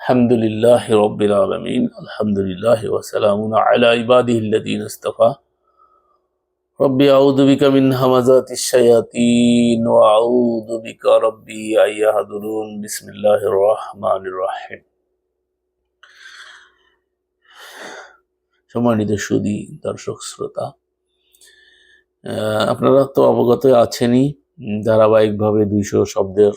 الحمد لله رب العالمين الحمد لله وسلام على عباده الذين اصطفى ربي أعوذ بك من همزات الشياطين وأعوذ بك ربي أن يهدرون بسم الله الرحمن الرحيم সম্মানিত সুদী দর্শক শ্রোতা আহ, আপনারা তো অবগত আছেনই উম, ধারাবাহিকভাবে দুইশো শব্দের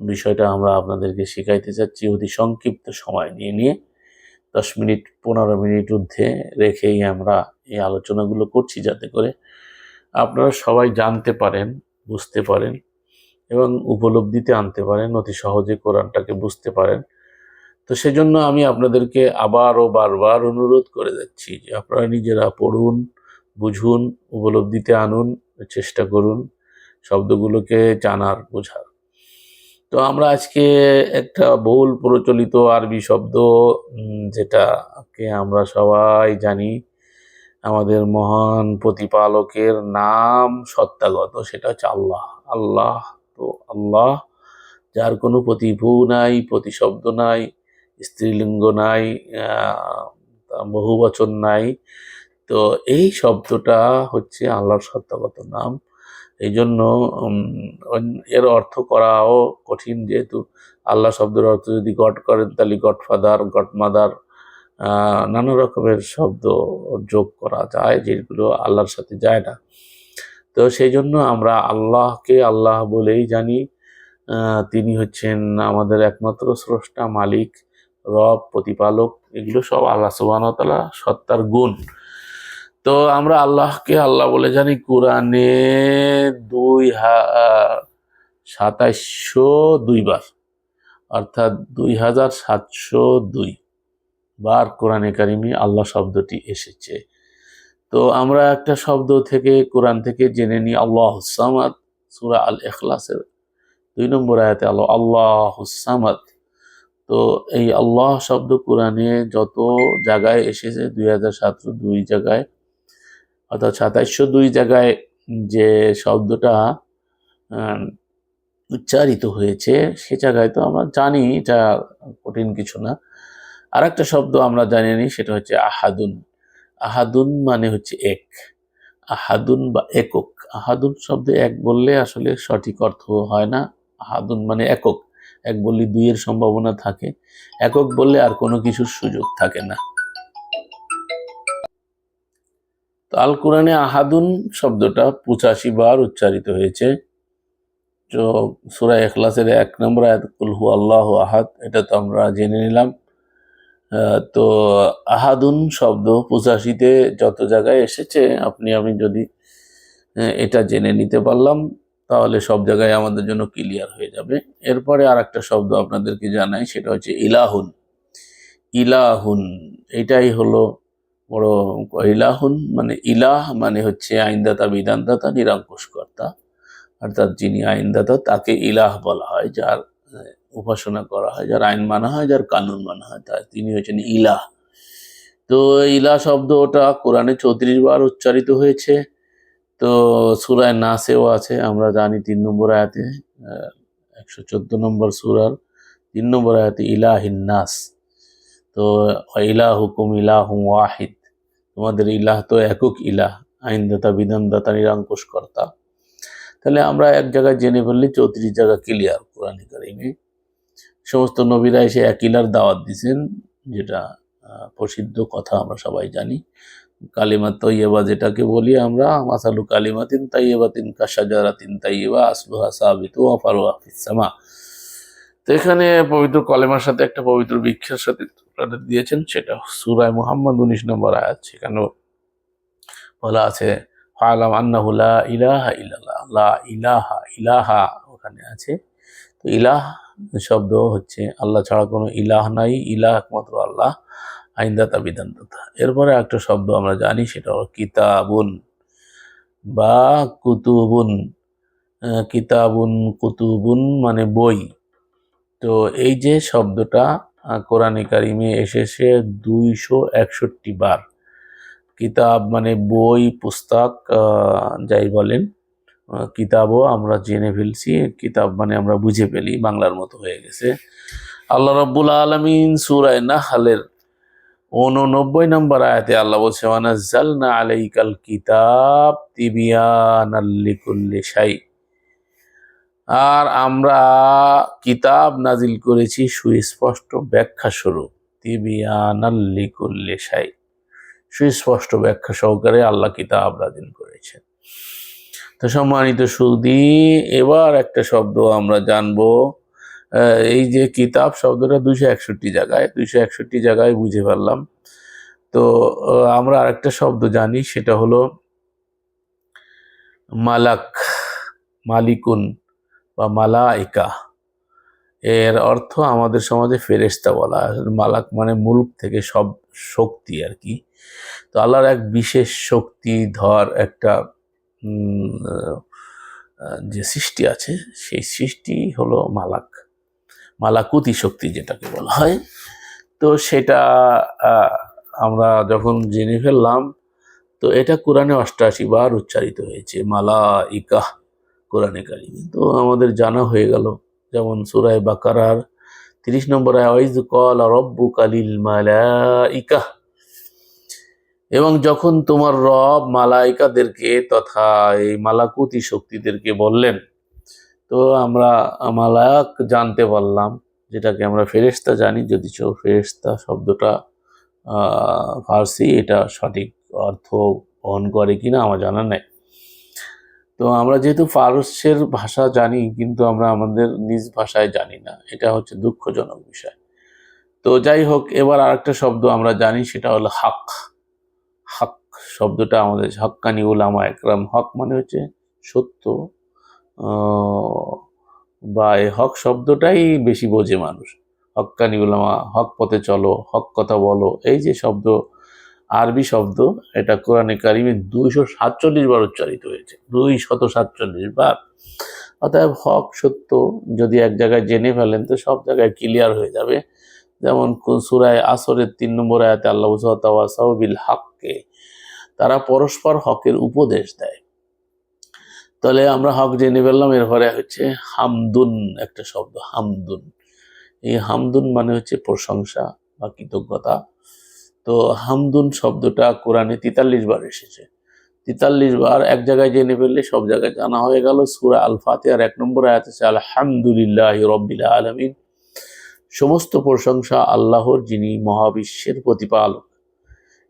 বিষয়টা আমরা আপনাদেরকে শেখাইতে চাচ্ছি অতি সংক্ষিপ্ত সময় নিয়ে নিয়ে। দশ মিনিট, পনেরো মিনিট ঊর্ধ্বে রেখেই আমরা এই আলোচনাগুলো করছি যাতে করে আপনারা সবাই জানতে পারেন, বুঝতে পারেন এবং উপলব্ধিতে আনতে পারেন, অতি সহজে কোরআনটাকে বুঝতে পারেন। তো সেজন্য আমি আপনাদেরকে আবারও বারবার অনুরোধ করে যাচ্ছি যে আপনারা নিজেরা পড়ুন, বুঝুন, উপলব্ধিতে আনুন, চেষ্টা করুন, শব্দগুলোকে জানার, বোঝার। তো আমরা আজকে একটা বহুল প্রচলিত আরবি শব্দ যেটাকে আমরা সবাই জানি। আমাদের মহান প্রতিপালকের নাম সত্তাগত সেটা হচ্ছে আল্লাহ। আল্লাহ তো আল্লাহ, যার কোনো প্রতিভূ নাই, প্রতিশব্দ নাই, স্ত্রীলিঙ্গ নাই বহু বচন নাই। তো এই শব্দটা হচ্ছে আল্লাহর সত্তাগত নাম। এই জন্য এর অর্থ করাও কঠিন যেহেতু আল্লাহ শব্দের অর্থ যদি গড করেন, তাহলে গডফাদার গডমাদার নানা রকমের শব্দ যোগ করা যায় যেগুলো আল্লাহর সাথে যায় না। তো সেই জন্য আমরা আল্লাহকে আল্লাহ বলেই জানি। তিনি হচ্ছেন আমাদের একমাত্র স্রষ্টা, মালিক, রব, প্রতিপালক, এগুলো সব আল্লাহ সুবাহতালা সত্তার গুণ। তো আমরা আল্লাহকে আল্লাহ বলে জানি কোরআনে দুই হা- সাতাইশশো দুইবার অর্থাৎ দুই হাজার সাতশো দুই বার কোরআনে কারিমে আল্লাহ শব্দটি এসেছে। তো আমরা একটা শব্দ থেকে, কোরআন থেকে জেনে নিই, আল্লাহ সামাদ, সুরা আল এখলাসের দুই নম্বর আয়াতে আল্লাহ আল্লাহ সামাদ। তো এই আল্লাহ শব্দ কোরআনে যত জায়গায় এসেছে, দুই হাজার সাতশো দুই জায়গায় অর্থাৎ সাতাইশশো দুই জায়গায় যে শব্দটা উচ্চারিত হয়েছে, সে জায়গায় তো আমরা জানি এটা কঠিন কিছু না। আর একটা শব্দ আমরা জানি নি, সেটা হচ্ছে আহাদুন। আহাদুন মানে হচ্ছে এক। আহাদুন বা একক। আহাদুন শব্দে এক বললে আসলে সঠিক অর্থ হয় না। আহাদুন মানে একক। এক বললে দুইয়ের সম্ভাবনা থাকে। একক বললে আর কোনো কিছুর সুযোগ থাকে না। তো আল কোরআনে আহাদুন শব্দটা পঁচাশি বার উচ্চারিত হয়েছে। তো সুরা এখলাসের এক নম্বর আয়াত, কুল হু আল্লাহ আহাদ এটা তো আমরা জেনে নিলাম। তো আহাদুন শব্দ পঁচাশিতে যত জায়গায় এসেছে, আপনি, আমি যদি এটা জেনে নিতে পারলাম, তাহলে সব জায়গায় আমাদের জন্য ক্লিয়ার হয়ে যাবে। এরপরে আর একটা শব্দ আপনাদেরকে জানাই, সেটা হচ্ছে ইলাহুন। ইলাহুন, এটাই হলো বড় ইলাহুন মানে ইলাহ মানে হচ্ছে আইনদাতা, বিধানদাতা, নিরঙ্কুশকর্তা। অর্থাৎ যিনি আইনদাতা, তাকে ইলাহ বলা হয়, যার উপাসনা করা হয়, যার আইন মানা হয়, যার কানুন মানা হয় তার তিনি হচ্ছেন ইলাহ। তো ইলাহ শব্দটা কোরআনে চৌত্রিশ বার উচ্চারিত হয়েছে। তো সুরায় নাসেও আছে, আমরা জানি তিন নম্বর আয়াতে একশো চোদ্দ নম্বর সুরার তিন নম্বর আয়াতে, ইলাহিন নাস। তো ইলাহ হুকুম ইলাহ ওয়াহিদ। তোমাদের ইলাহ তো একক ইলাহ, আইনদাতা, বিধানদাতা নিরঙ্কুশ কর্তা তাহলে আমরা এক জায়গায় জেনে ফেললে, চৌত্রিশ জায়গা ক্লিয়ার কোরআন কারিমে। সমস্ত নবীরা এসে এক ইলার দাওয়াত দিয়েছেন, যেটা প্রসিদ্ধ কথা আমরা সবাই জানি। কালিমা তৈয়বা যেটাকে বলি আমরা, মাসালু কালিমাতিন তাইয়েবাতিন কাশাজারাতিন তাইয়েবা, আসলুহা সাবিতু আফারু আফিসামা তো এখানে পবিত্র কলেমার সাথে একটা পবিত্র বৃক্ষের সাথে দিয়েছেন, সেটা সুরায় মুহাম্মদ উনিশ নম্বর আয়াত সেখানে বলা আছে, ফালাম আন্নাহু লা ইলাহা লা ইলাহা ইলাহা ওখানে আছে। তো ইলাহ শব্দ হচ্ছে, আল্লাহ ছাড়া কোনো ইলাহ নাই, ইলাহ একমাত্র আল্লাহ আইনদাতা বিধানদাতা এরপরে একটা শব্দ আমরা জানি, সেটা হলো কিতাবুন বা কুতুবুন। কিতাবুন, কুতুবুন মানে বই। তো এই যে শব্দটা কোরআনে কারিমে এসেছে দুইশো একষট্টি বার। কিতাব মানে বই, পুস্তক যাই বলেন কিতাবও আমরা জেনে ফেলছি, কিতাব মানে আমরা বুঝে ফেলি, বাংলার মতো হয়ে গেছে। আল্লাহ রব্বুল আলমিন সুরায় নাহালের উননব্বই নম্বর আয়াতে আল্লাহ বলছে ওয়ানাজ্জালনা আলাইকাল কিতাব তিবিয়ানাল লিকুল্লি শাই। আর আমরা কিতাব নাজিল করেছি সুস্পষ্ট ব্যাখ্যা স্বরূপ। তিবিয়ানাল লিকুল্লি শাই। সুস্পষ্ট ব্যাখ্যা সহকারে আল্লাহ কিতাব নাজিল করেছেন। তো সম্মানিত সুদি এবার একটা শব্দ আমরা জানব। এই যে কিতাব শব্দটা দুইশো একষট্টি জায়গায়, দুইশো একষট্টি জায়গায় বুঝে পারলাম তো আমরা আরেকটা শব্দ জানি, সেটা হলো মালাক, মালিকুন। বা মালাইকা। এর অর্থ আমাদের সমাজে ফেরেশতা বলা, মালাক মানে মুলক থেকে সব শক্তি আর কি। তো আল্লাহর এক বিশেষ শক্তি, ধর একটা যে সৃষ্টি আছে, সেই সৃষ্টি হলো মালাক। মালাকুতি শক্তি যেটাকে বলা হয়। তো সেটা আমরা যখন জেনে ফেললাম, তো এটা কোরআনে অষ্টাশি বার উচ্চারিত হয়েছে মালা ইকা কোরআনে কারিমে। তো আমাদের জানা হয়ে গেল, যেমন সুরায় বাকারার তিরিশ নম্বর কল রব্বু কালিল মালাইকা এবং যখন তোমার রব মালাইকাদেরকে তথা এই মালাকুতি শক্তিদেরকে বললেন, তো আমরা মালায়াক জানতে পারলাম, যেটাকে আমরা ফেরেশতা জানি, যদি চো ফেরেশতা শব্দটা ফার্সি, এটা সঠিক অর্থ বহন করে কিনা আমার জানা নেই। তো আমরা যেহেতু ফারসের ভাষা জানি, কিন্তু আমরা আমাদের নিজ ভাষায় জানি না। এটা হচ্ছে দুঃখজনক বিষয়। তো যাই হোক, এবার আরেকটা শব্দ আমরা জানি, সেটা হলো হাক। হক শব্দটা আমাদের হক্কানি উলামা একরাম। হক মানে হচ্ছে সত্য। বা এই হক শব্দটাই বেশি বোঝে মানুষ। হক্কানি উলামা, হক পথে চলো, হক কথা বলো, এই যে শব্দ আরবি শব্দ, এটা কোরআনে কারিমে দুইশো সাতচল্লিশ বার উচ্চারিত হয়েছে। দুই শত সাতচল্লিশ বার। অতএব হক সত্য, যদি এক জায়গায় জেনে ফেলেন, তো সব জায়গায় ক্লিয়ার হয়ে যাবে। যেমন সুরায় আসরের তিন নম্বর আয়াতে আল্লাহ বিল হককে তারা পরস্পর হকের উপদেশ দেয়। তাহলে আমরা হক জেনে ফেললাম, এরপরে হচ্ছে হামদুন, একটা শব্দ, হামদুন। এই হামদুন মানে হচ্ছে প্রশংসা বা কৃতজ্ঞতা। তো হামদুন শব্দটা কোরআনে তেতাল্লিশ বার এসেছে। তেতাল্লিশ বার এক জায়গায় জেনে ফেললে সব জায়গায় জানা হয়ে গেল। সুরা আল ফাতিহার এক নম্বর আয়াত আছে, আলহামদুলিল্লাহ রব্বিল আলমিন। সমস্ত প্রশংসা আল্লাহর, যিনি মহাবিশ্বের প্রতিপালক।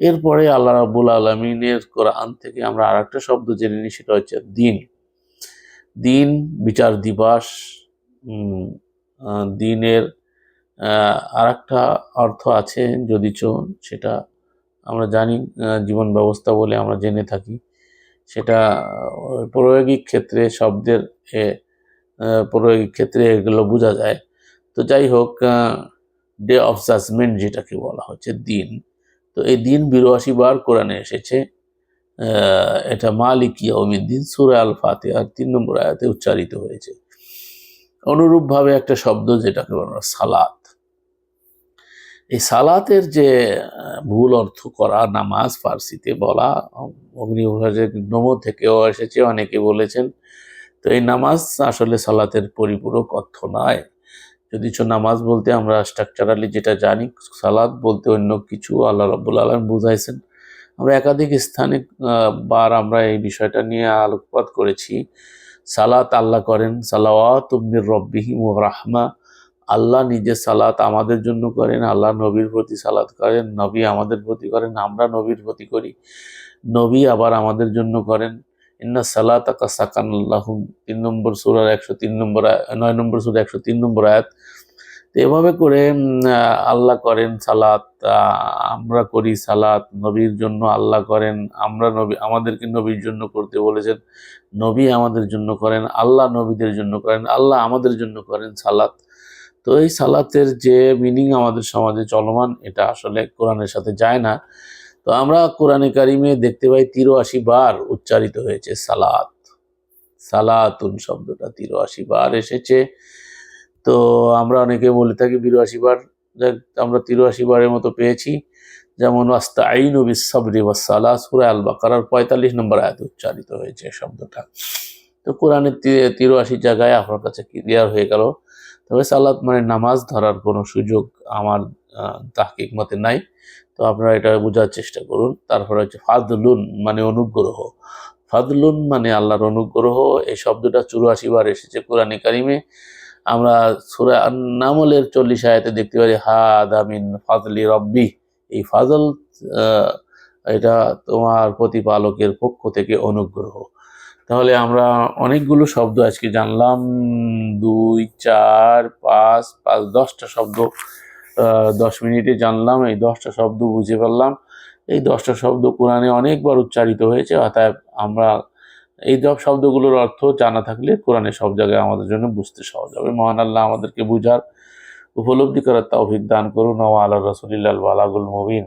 এরপরে আল্লাহ রাবুল আলমিনের কোরআন থেকে আমরা আর একটা শব্দ জেনে নিই, সেটা হচ্ছে দিন। দিন, বিচার দিবস দিনের আর একটা অর্থ আছে যদিচ সেটা আমরা জানি জীবন ব্যবস্থা বলে আমরা জেনে থাকি। সেটা প্রয়োগিক ক্ষেত্রে শব্দের এ, প্রয়োগিক ক্ষেত্রে এগুলো বোঝা যায়। তো যাই হোক ডে অফ জাজমেন্ট যেটাকে বলা হচ্ছে দিন। তো এই দিন বিরাশি বার কোরআনে এসেছে এটা মালিক ইয়াউমিদ্দিন সুরা আল ফাতে আর তিন নম্বর আয়াতে উচ্চারিত হয়েছে। অনুরূপভাবে একটা শব্দ যেটাকে বলা সালাত। এই সালাতের যে ভুল অর্থ করা, নামাজ ফার্সিতে বলা অগ্নিভাজের নম থেকেও এসেছে, অনেকে বলেছেন। তো এই নামাজ আসলে সালাতের পরিপূরক অর্থ নয়। যদিচ নামাজ বলতে আমরা স্ট্রাকচারালি যেটা জানি সালাদ বলতে অন্য কিছু আল্লাহ রব্বুল আলম বুঝাইছেন। আমরা একাধিক স্থানে বার আমরা এই বিষয়টা নিয়ে আলোকপাত করেছি। সালাত আল্লাহ করেন সালাওয়াত রব্বিহিম ও রাহমা। আল্লাহ নিজে সালাত আমাদের জন্য করেন, আল্লাহ নবীর প্রতি সালাত করেন, নবী আমাদের প্রতি করেন, আমরা নবীর প্রতি করি। নবী আবার আমাদের জন্য করেন। ইন্না সালাত আকা সাকান আল্লাহ তিন নম্বর সুরার একশো তিন নম্বর নয় নম্বর সুর একশো তিন নম্বর আয়াত। তো এভাবে করে আল্লাহ করেন সালাত আমরা করি সালাত, নবীর জন্য আল্লাহ করেন, আমরা নবী, আমাদেরকে নবীর জন্য করতে বলেছেন, নবী আমাদের জন্য করেন, আল্লাহ নবীদের জন্য করেন, আল্লাহ আমাদের জন্য করেন সালাত। তো এই সালাতের যে মিনিং আমাদের সমাজে চলমান, এটা আসলে কোরআনের সাথে যায় না। তো আমরা কোরআনে কারিমে দেখতে পাই তিরোয়াশি বার উচ্চারিত হয়েছে সালাত। সালাতুন শব্দটা তিরোয়াশি বার এসেছে। তো আমরা অনেকে বলে থাকি বিরাশি বার আমরা তিরোয়াশি বারের মতো পেয়েছি। যেমন আস্তা আইন বিসাবরি ওয়াসালা সুরা আল বাকারার পঁয়তাল্লিশ নম্বর আয়াত উচ্চারিত হয়েছে শব্দটা। তো কোরআনের তি- তিরাশি জায়গায় আপনার কাছে ক্লিয়ার হয়ে গেল। তবে সালাত মানে নামাজ ধরার কোনো সুযোগ আমার তাহকিক মতে নাই। তো আপনারা এটা বোঝার চেষ্টা করুন। তারপরে হচ্ছে ফাদলুন মানে অনুগ্রহ। ফাদলুন মানে আল্লাহর অনুগ্রহ। এই শব্দটা চুরাশি বার এসেছে কোরআনে কারিমে। আমরা সুরা নামলের চল্লিশ আয়াতে দেখতে পারি হা দামিন ফাজলি রব্বি। এই ফাজল এটা তোমার প্রতিপালকের পক্ষ থেকে অনুগ্রহ। তাহলে আমরা অনেকগুলো শব্দ আজকে জানলাম। দুই, চার, পাঁচ পাঁচ, দশটা শব্দ দশ মিনিটে জানলাম। এই দশটা শব্দ বুঝে পারলাম এই দশটা শব্দ কোরআনে অনেকবার উচ্চারিত হয়েছে, অতএব আমরা এই সব শব্দগুলোর অর্থ জানা থাকলে কোরআনে সব জায়গায় আমাদের জন্য বুঝতে সহজ হবে। মহান আল্লাহ আমাদেরকে বুঝার উপলব্ধি করার তৌফিক দান করুন। ও আল্লাহ রসুলিল্লাহ আলাগুল মুবিন।